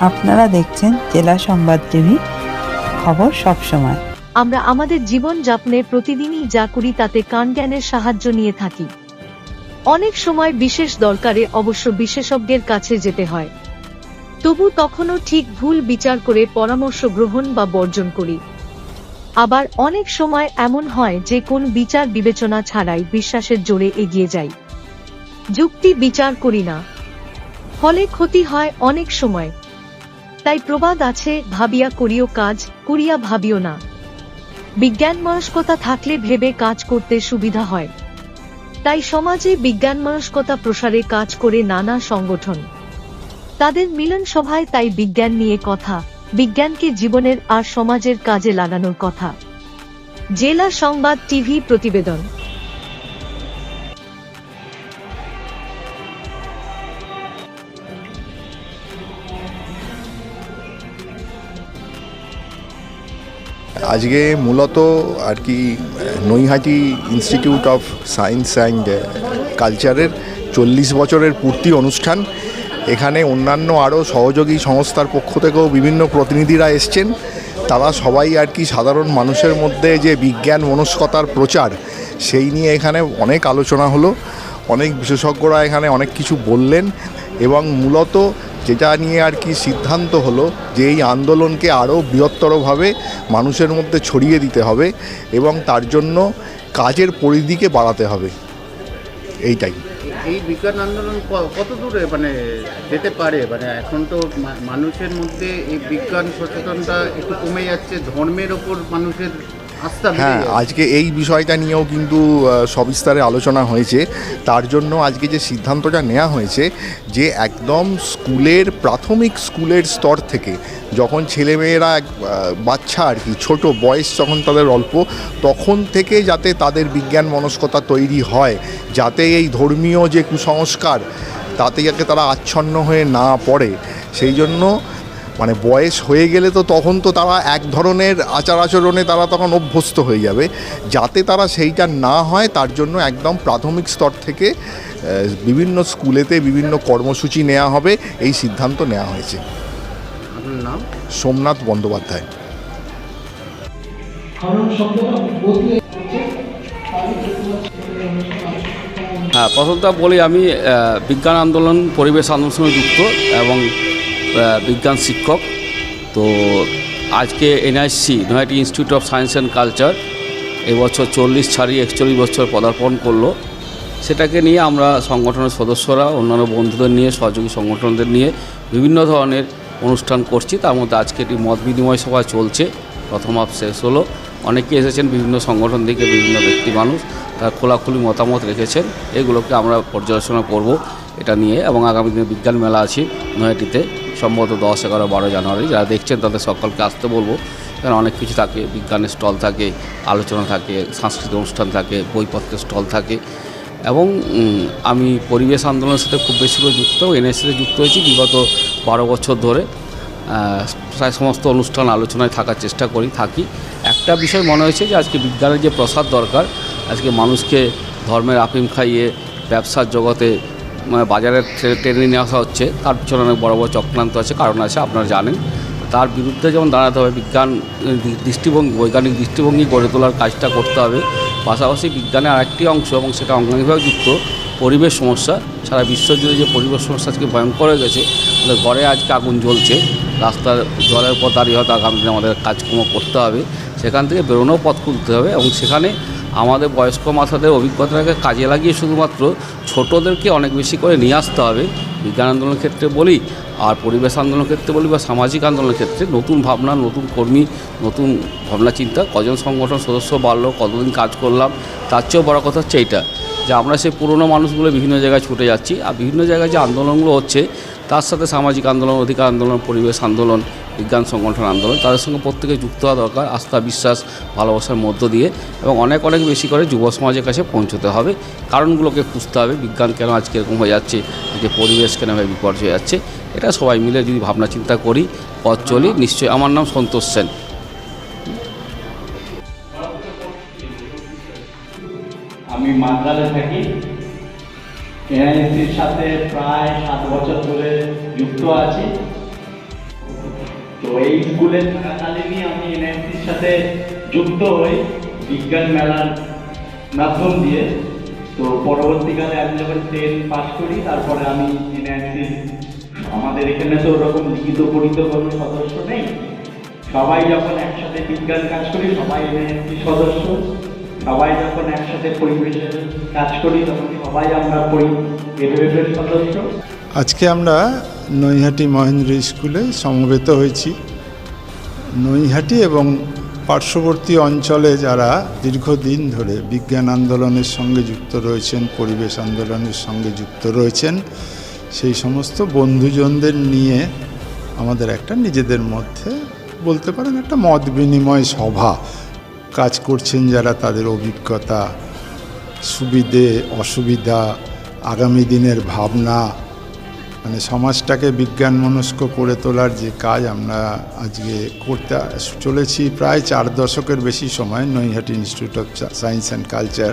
আপনারা দেখছেন জেলা সংবাদ টিভি, খবর সব সময়। আমরা আমাদের জীবন যাপনে প্রতিদিনই যা করি তাতে কান জ্ঞানের সাহায্য নিয়ে থাকি। অনেক সময় বিশেষ দরকারে অবশ্য বিশেষজ্ঞের কাছে যেতে হয়। তবু তখনও ঠিক ভুল বিচার করে পরামর্শ গ্রহণ বা বর্জন করি। আবার অনেক সময় এমন হয় যে কোন বিচার বিবেচনা ছাড়াই বিশ্বাসের জোরে এগিয়ে যাই। যুক্তি বিচার করি না। ফলে ক্ষতি হয় অনেক সময়। তাই প্রবাদ আছে, ভাবিয়া করিও কাজ, করিয়া ভাবিও না। বিজ্ঞান মনস্কতা থাকলে ভেবে কাজ করতে সুবিধা হয়। তাই সমাজে বিজ্ঞান মনস্কতা প্রসারে কাজ করে নানা সংগঠন। তাদের মিলন সভায় তাই বিজ্ঞান নিয়ে কথা, বিজ্ঞানকে জীবনের আর সমাজের কাজে লাগানোর কথা। জেলা সংবাদ টিভি প্রতিবেদন আজকে মূলত আর কি Naihati Institute of Science and কালচারের চল্লিশ বছরের পূর্তি অনুষ্ঠান। এখানে অন্যান্য আরও সহযোগী সংস্থার পক্ষ থেকেও বিভিন্ন প্রতিনিধিরা এসছেন। তারা সবাই আর কি সাধারণ মানুষের মধ্যে যে বিজ্ঞান মনস্কতার প্রচার, সেই নিয়ে এখানে অনেক আলোচনা হলো। অনেক বিশেষজ্ঞরা এখানে অনেক কিছু বললেন এবং মূলত যেটা নিয়ে আর কি সিদ্ধান্ত হলো যে এই আন্দোলনকে আরও বৃহত্তরভাবে মানুষের মধ্যে ছড়িয়ে দিতে হবে এবং তার জন্য কাজের পরিধিকে বাড়াতে হবে। এইটাই। এই বিজ্ঞান আন্দোলন কত দূরে মানে যেতে পারে? মানে এখন তো মানুষের মধ্যে এই বিজ্ঞান সচেতনতা একটু কমে যাচ্ছে, ধর্মের ওপর মানুষের হ্যাঁ আজকে এই বিষয়টা নিয়েও কিন্তু সবিস্তারে আলোচনা হয়েছে। তার জন্য আজকে যে সিদ্ধান্তটা নেওয়া হয়েছে যে একদম স্কুলের প্রাথমিক স্কুলের স্তর থেকে যখন ছেলেমেয়েরা এক, বাচ্চা আর কি ছোট বয়স যখন তাদের অল্প তখন থেকে যাতে তাদের বিজ্ঞান মনস্কতা তৈরি হয় যাতে এই ধর্মীয় যে কুসংস্কার তাতে যাতে তারা আচ্ছন্ন হয়ে না পড়ে সেই জন্য মানে বয়স হয়ে গেলে তো তখন তো তারা এক ধরনের আচার আচরণে তারা তখন অভ্যস্ত হয়ে যাবে। যাতে তারা সেইটা না হয় তার জন্য একদম প্রাথমিক স্তর থেকে বিভিন্ন স্কুলেতে বিভিন্ন কর্মসূচি নেওয়া হবে এই সিদ্ধান্ত নেওয়া হয়েছে। নাম? সোমনাথ বন্দ্যোপাধ্যায়। হ্যাঁ প্রথমটা বলি আমি বিজ্ঞান আন্দোলন পরিবেশ আন্দোলনের সঙ্গে যুক্ত এবং বিজ্ঞান শিক্ষক। তো আজকে NIC Naihati Institute of Science and Culture এবছর চল্লিশ ছাড়িয়ে একচল্লিশ বছর পদার্পণ করল। সেটাকে নিয়ে আমরা সংগঠনের সদস্যরা, অন্যান্য বন্ধুদের নিয়ে, সহযোগী সংগঠনদের নিয়ে বিভিন্ন ধরনের অনুষ্ঠান করছি। তার মধ্যে আজকে একটি মত বিনিময় সভা চলছে, প্রথম হাফ শেষ হলো। অনেকে এসেছেন বিভিন্ন সংগঠন থেকে, বিভিন্ন ব্যক্তি মানুষ, তার খোলাখুলি মতামত রেখেছেন। এগুলোকে আমরা পর্যালোচনা করব, এটা নিয়ে। এবং আগামী দিনে বিজ্ঞান মেলা আছে নয়াটিতে সম্ভবত দশ, এগারো, বারো জানুয়ারি। যারা দেখছেন তাদের সকলকে আসতে বলব কারণ অনেক কিছু থাকে। বিজ্ঞানের স্টল থাকে, আলোচনা থাকে, সাংস্কৃতিক অনুষ্ঠান থাকে, বইপত্রের স্টল থাকে। এবং আমি পরিবেশ আন্দোলনের সাথে খুব বেশি করে যুক্ত এনএসসিতে যুক্ত হয়েছি বিগত বারো বছর ধরে। প্রায় সমস্ত অনুষ্ঠান আলোচনায় থাকার চেষ্টা করি, থাকি। একটা বিষয় মনে হয়েছে যে, আজকে বিজ্ঞানের যে প্রসার দরকার, আজকে মানুষকে ধর্মের আফিম খাইয়ে ব্যবসার জগতে বাজারে টে- টেনে নিয়ে আসা হচ্ছে। তার পিছনে অনেক বড় বড় চক্রান্ত আছে, কারণ আছে, আপনারা জানেন। তার বিরুদ্ধে যেমন দাঁড়াতে হবে, বিজ্ঞান দৃষ্টিভঙ্গি, বৈজ্ঞানিক দৃষ্টিভঙ্গি গড়ে তোলার কাজটা করতে হবে। পাশাপাশি বিজ্ঞানের আরেকটি অংশ এবং সেটা অঙ্গাঙ্গিভাবে যুক্ত পরিবেশ সমস্যা। সারা বিশ্ব জুড়ে যে পরিবেশ সমস্যা আজকে ভয়ঙ্কর হয়ে গেছে, আমাদের ঘরে আজকে আগুন জ্বলছে। রাস্তার জলের উপর দাঁড়িয়ে হয়তো আগামী দিনে আমাদের কাজকর্ম করতে হবে। সেখান থেকে বেরোনোও পথ খুলতে হবে এবং সেখানে আমাদের বয়স্ক মাথাদের অভিজ্ঞতাটাকে কাজে লাগিয়ে শুধুমাত্র ছোটদেরকে অনেক বেশি করে নিয়ে আসতে হবে। বিজ্ঞান আন্দোলনের ক্ষেত্রে বলি, আর পরিবেশ আন্দোলনের ক্ষেত্রে বলি, বা সামাজিক আন্দোলনের ক্ষেত্রে নতুন ভাবনা, নতুন কর্মী, নতুন ভাবনা, চিন্তা, কজন সংগঠন সদস্য বাড়লো, কতদিন কাজ করলাম, তার চেয়েও বড় কথা হচ্ছে এইটা, যে আমরা সেই পুরনো মানুষগুলো বিভিন্ন জায়গায় ছুটে যাচ্ছি, আর বিভিন্ন জায়গায় যে আন্দোলনগুলো হচ্ছে তার সাথে সামাজিক আন্দোলন, অধিকার আন্দোলন, পরিবেশ আন্দোলন, বিজ্ঞান সংগঠন আন্দোলন, তাদের সঙ্গে প্রত্যেকে যুক্ত হওয়া দরকার, আস্থা, বিশ্বাস, ভালোবাসার মধ্য দিয়ে এবং অনেক অনেক বেশি করে যুব সমাজের কাছে পৌঁছতে হবে। কারণগুলোকে খুঁজতে হবে, বিজ্ঞান কেন আজকে এরকম হয়ে যাচ্ছে, আজকে পরিবেশ কেন ভাবে বিপর্যয় যাচ্ছে, এটা সবাই মিলে যদি ভাবনা চিন্তা করি, পথ চলি, নিশ্চয়ই আমার নাম সন্তোষ সেন। আমি মাদ্রাজে থাকি। এনআইসির সাথে প্রায় সাত বছর ধরে যুক্ত আছি। তো এই স্কুলে থাকাকালীনই আমি এনআইসির সাথে যুক্ত হই বিজ্ঞান মেলার মাধ্যম দিয়ে। তো পরবর্তীকালে আমি যখন টেন পাস করি, তারপরে আমি এনআইসির আমাদের এখানে তো ওরকম লিখিত পরিত কোনো সদস্য নেই। সবাই যখন একসাথে বিজ্ঞান কাজ করি, সবাই এনআইসির সদস্য। সবাই যখন একসাথে পরিবেশের কাজ করি, তখন সবাই আমরা পরি। এর সদস্য আজকে আমরা নৈহাটি মহেন্দ্র স্কুলে সমবেত হয়েছি। নৈহাটি এবং পার্শ্ববর্তী অঞ্চলে যারা দীর্ঘদিন ধরে বিজ্ঞান আন্দোলনের সঙ্গে যুক্ত রয়েছেন, পরিবেশ আন্দোলনের সঙ্গে যুক্ত রয়েছেন, সেই সমস্ত বন্ধুজনদের নিয়ে আমাদের একটা নিজেদের মধ্যে বলতে পারেন একটা মত বিনিময় সভা কাজ করছেন যারা তাদের অভিজ্ঞতা, সুবিধে, অসুবিধা, আগামী দিনের ভাবনা মানে সমাজটাকে বিজ্ঞান মনস্ক করে তোলার যে কাজ আমরা আজকে করতে চলেছি প্রায় চার দশকের বেশি সময়, Naihati Institute of Science and Culture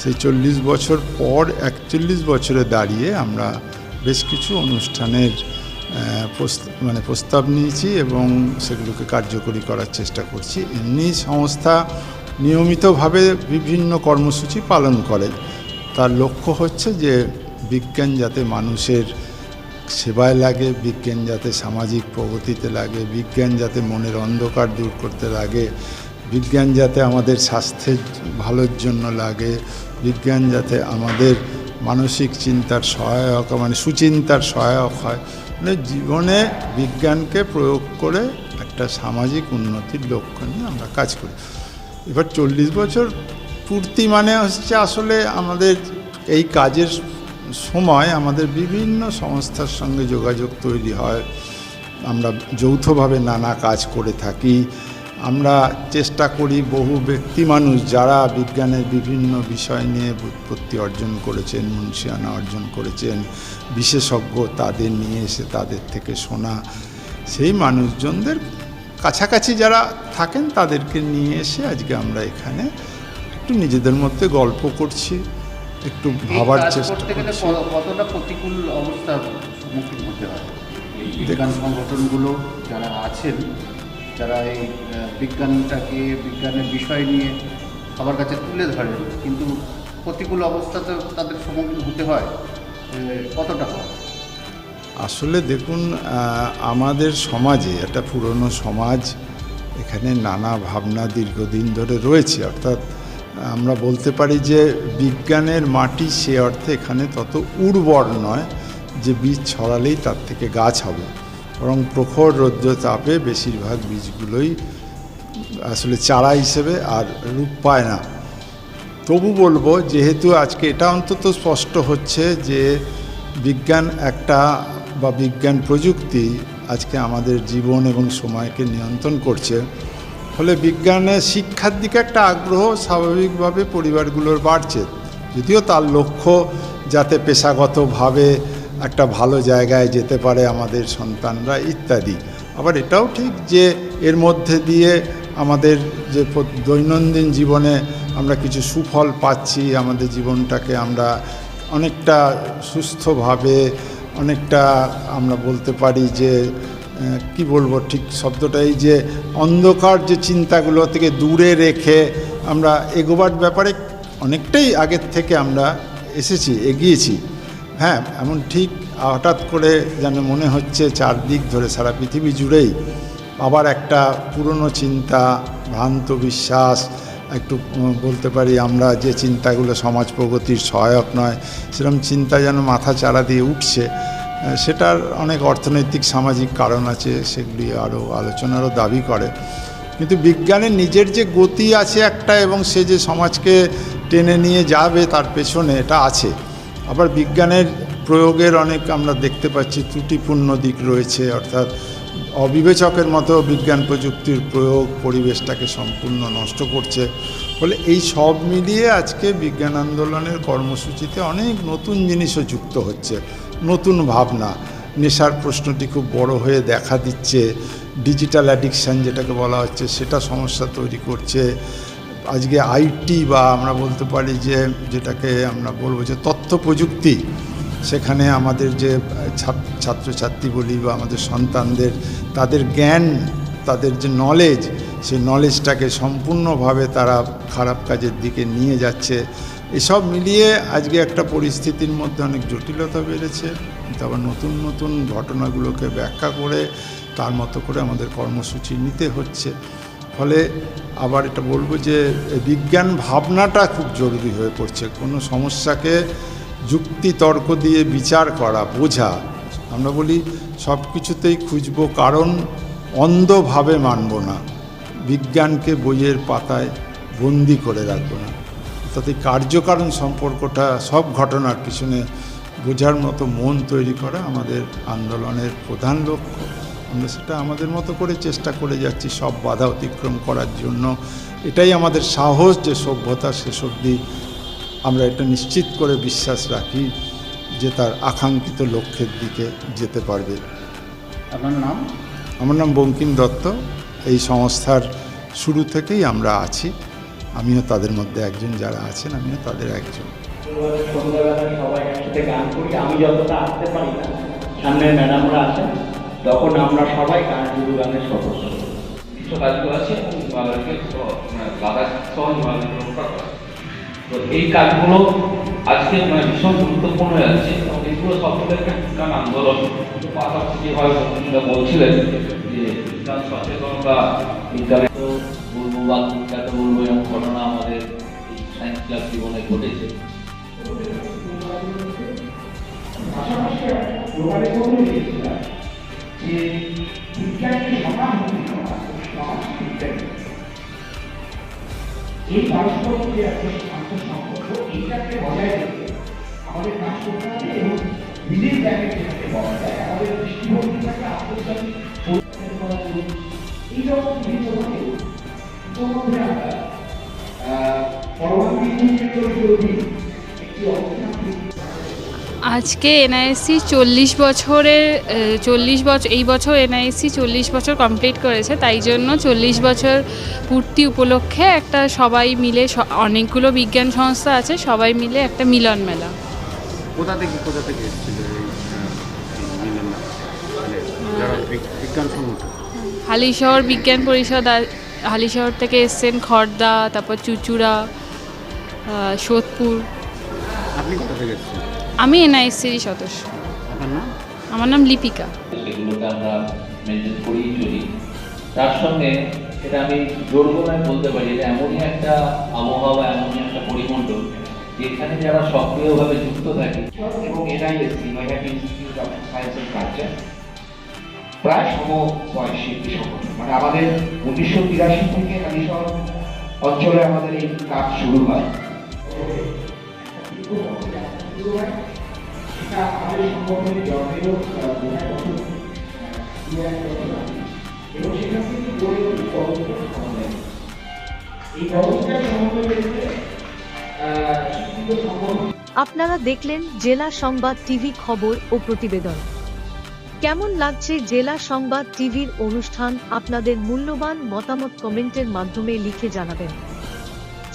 সেই চল্লিশ বছর পর, একচল্লিশ বছরে দাঁড়িয়ে আমরা বেশ কিছু অনুষ্ঠানের মানে প্রস্তাব নিয়েছি এবং সেগুলোকে কার্যকরী করার চেষ্টা করছি। এমনি সংস্থা নিয়মিতভাবে বিভিন্ন কর্মসূচি পালন করে। তার লক্ষ্য হচ্ছে যে বিজ্ঞান যাতে মানুষের সেবায় লাগে, বিজ্ঞান যাতে সামাজিক প্রগতিতে লাগে, বিজ্ঞান যাতে মনের অন্ধকার দূর করতে লাগে, বিজ্ঞান যাতে আমাদের স্বাস্থ্যের ভালোর জন্য লাগে, বিজ্ঞান যাতে আমাদের মানসিক চিন্তার সহায়ক মানে সুচিন্তার সহায়ক হয়। জীবনে বিজ্ঞানকে প্রয়োগ করে একটা সামাজিক উন্নতির লক্ষ্য নিয়ে আমরা কাজ করি। এবার চল্লিশ বছর পূর্তি মানে হচ্ছে আসলে আমাদের এই কাজের সময় আমাদের বিভিন্ন সংস্থার সঙ্গে যোগাযোগ তৈরি হয়। আমরা যৌথভাবে নানা কাজ করে থাকি। আমরা চেষ্টা করি বহু ব্যক্তি মানুষ যারা বিজ্ঞানের বিভিন্ন বিষয় নিয়ে ব্যুৎপত্তি অর্জন করেছেন মুন্সিয়ানা অর্জন করেছেন বিশেষজ্ঞ তাদের নিয়ে এসে তাদের থেকে শোনা। সেই মানুষজনদের কাছাকাছি যারা থাকেন তাদেরকে নিয়ে এসে আজকে আমরা এখানে একটু নিজেদের মধ্যে গল্প করছি একটু ভাবার চেষ্টা করছি। ক- কতটা প্রতিকূল অবস্থার সম্মুখীন হতে হয়? বিজ্ঞান সংগঠনগুলো যারা আছেন যারা এই বিজ্ঞানটাকে, বিজ্ঞানের বিষয় নিয়ে সবার কাছে তুলে ধরেন, কিন্তু প্রতিকূল অবস্থাতে তাদের সম্মুখীন হতে হয় কতটা হয়? আসলে দেখুন আমাদের সমাজে, একটা পুরনো সমাজ এখানে নানা ভাবনা দীর্ঘদিন ধরে রয়েছে, অর্থাৎ আমরা বলতে পারি যে বিজ্ঞানের মাটি সে অর্থে এখানে তত উর্বর নয় যে বীজ ছড়ালেই তার থেকে গাছ হবে। বরং প্রখর রৌদ্র তাপে বেশিরভাগ বীজগুলোই আসলে চারা হিসেবে আর রূপ পায় না। তবু বলব, যেহেতু আজকে এটা অন্তত স্পষ্ট হচ্ছে যে বিজ্ঞান একটা বা বিজ্ঞান প্রযুক্তি আজকে আমাদের জীবন এবং সময়কে নিয়ন্ত্রণ করছে, ফলে বিজ্ঞানে শিক্ষার দিকে একটা আগ্রহ স্বাভাবিকভাবে পরিবারগুলোর বাড়ছে। যদিও তার লক্ষ্য যাতে পেশাগতভাবে একটা ভালো জায়গায় যেতে পারে আমাদের সন্তানরা, ইত্যাদি। আবার এটাও ঠিক যে এর মধ্যে দিয়ে আমাদের যে দৈনন্দিন জীবনে আমরা কিছু সুফল পাচ্ছি, আমাদের জীবনটাকে আমরা অনেকটা সুস্থভাবে, অনেকটা আমরা বলতে পারি যে কি বলব ঠিক শব্দটাই যে অন্ধকার যে চিন্তাগুলো থেকে দূরে রেখে আমরা এগোবার ব্যাপারে অনেকটাই আগের থেকে আমরা এসেছি, এগিয়েছি। হ্যাঁ এমন ঠিক হঠাৎ করে যেন মনে হচ্ছে চারদিক ধরে সারা পৃথিবী জুড়েই আবার একটা পুরনো চিন্তা, ভ্রান্ত বিশ্বাস, একটু বলতে পারি আমরা যে চিন্তাগুলো সমাজ প্রগতির সহায়ক নয়, সেরকম চিন্তা যেন মাথা চারা দিয়ে উঠছে, সেটার অনেক অর্থনৈতিক, সামাজিক কারণ আছে, সেগুলি আরও আলোচনারও দাবি করে। কিন্তু বিজ্ঞানের নিজের যে গতি আছে একটা এবং সে যে সমাজকে টেনে নিয়ে যাবে তার পেছনে এটা আছে। আবার বিজ্ঞানের প্রয়োগের অনেক আমরা দেখতে পাচ্ছি, ত্রুটিপূর্ণ দিক রয়েছে, অর্থাৎ অবিবেচকের মতো বিজ্ঞান প্রযুক্তির প্রয়োগ পরিবেশটাকে সম্পূর্ণ নষ্ট করছে। ফলে এই সব মিলিয়ে আজকে বিজ্ঞান আন্দোলনের কর্মসূচিতে অনেক নতুন জিনিসও যুক্ত হচ্ছে, নতুন ভাবনা। নেশার প্রশ্নটি খুব বড় হয়ে দেখা দিচ্ছে, ডিজিটাল অ্যাডিকশান যেটাকে বলা হচ্ছে, সেটা সমস্যা তৈরি করছে। আজকে আইটি বা আমরা বলতে পারি যে, যেটাকে আমরা বলব যে তথ্য প্রযুক্তি সেখানে আমাদের যে ছাত্র ছাত্রছাত্রী বলি বা আমাদের সন্তানদের, তাদের জ্ঞান, তাদের যে নলেজ সেই নলেজটাকে সম্পূর্ণভাবে তারা খারাপ কাজের দিকে নিয়ে যাচ্ছে। এসব মিলিয়ে আজকে একটা পরিস্থিতির মধ্যে অনেক জটিলতা বেড়েছে। তারপর নতুন নতুন ঘটনাগুলোকে ব্যাখ্যা করে তার মতো করে আমাদের কর্মসূচি নিতে হচ্ছে। ফলে আবার এটা বলব যে, বিজ্ঞান ভাবনাটা খুব জরুরি হয়ে পড়ছে। কোনো সমস্যাকে যুক্তি তর্ক দিয়ে বিচার করা, বোঝা। আমরা বলি, সব কিছুতেই খুঁজবো, কারণ অন্ধভাবে মানব না। বিজ্ঞানকে বইয়ের পাতায় বন্দি করে রাখব না। এই কার্যকারণ সম্পর্কটা, সব ঘটনার পিছনে বোঝার মতো মন তৈরি করা আমাদের আন্দোলনের প্রধান লক্ষ্য। আমরা সেটা আমাদের মতো করে চেষ্টা করে যাচ্ছি, সব বাধা অতিক্রম করার জন্য। এটাই আমাদের সাহস যে সভ্যতা শেষ অবধি আমরা এটা নিশ্চিত করে বিশ্বাস রাখি যে তার আকাঙ্ক্ষিত লক্ষ্যের দিকে যেতে পারবে আপনার নাম আমার নাম বঙ্কিম দত্ত এই সংস্থার শুরু থেকেই আমরা আছি আমিও তাদের মধ্যে একজন যারা আছেন আমিও তাদের একজন সবাই একসাথে গান করি আমি যতটা আসতে পারি না সামনে ম্যাডামরা আছেন তখন আমরা সবাই গান গুরু গানের সদস্য কিছু কাজগুলো আছে এবং হিমালয়কে মানে লাদাখ সহ হিমালয় রক্ষা করা তো এই কাজগুলো আজকে মানে ভীষণ গুরুত্বপূর্ণ হয়ে যাচ্ছে এবং এগুলো সবগুলো একটা বিজ্ঞান আন্দোলন। পাশাপাশি যেভাবে বন্ধুরা বলছিলেন যে বিজ্ঞান সচেতনতা বিজ্ঞানের তো বলব বা বিজ্ঞানকে বলব এরকম ঘটনা আমাদের এই সায়েন্স ক্লাব জীবনে ঘটেছে। এই পারস্পরিক যে একটা আন্তঃসম্পর্ক এইটাকে বজায় রেখে আমাদের কাজ করতে এবং নিজের আমাদের দৃষ্টিভঙ্গিটাকে পরিচালনা করা আমরা পরমাণু আজকে এনআইসি চল্লিশ বছরের চল্লিশ বছর এই বছর এনআইসি চল্লিশ বছর কমপ্লিট করেছে তাই জন্য চল্লিশ বছর পূর্তি উপলক্ষে একটা সবাই মিলে অনেকগুলো বিজ্ঞান সংস্থা আছে সবাই মিলে একটা মিলন মেলা। কোথা থেকে কোথা থেকে হালিশহর বিজ্ঞান পরিষদ হালিশহর থেকে এসছেন খড়দা তারপর চুচুড়া সোদপুর। আপনি কোথা থেকে এসেছেন? আমি এনআইএসসিরই সদস্য। আমার নাম লিপিকা। সেগুলোকে আমরা মেনটেন করেই চলি। তার সঙ্গে এটা আমি জোর গলায় বলতে পারি এটা এমনই একটা আবহাওয়া এমনই একটা পরিমণ্ডল যেখানে যারা সক্রিয়ভাবে যুক্ত থাকে এবং NISC Naihati Institute of Science Culture প্রায় সমবয়সী একটি সংগঠন মানে আমাদের উনিশশো তিরাশি থেকে হালিশহর অঞ্চলে আমাদের এই কাজ শুরু হয়। আপনারা দেখলেন জেলা সংবাদ টিভি খবর ও প্রতিবেদন। কেমন লাগছে জেলা সংবাদ টিভির অনুষ্ঠান আপনাদের মূল্যবান মতামত কমেন্টের মাধ্যমে লিখে জানাবেন।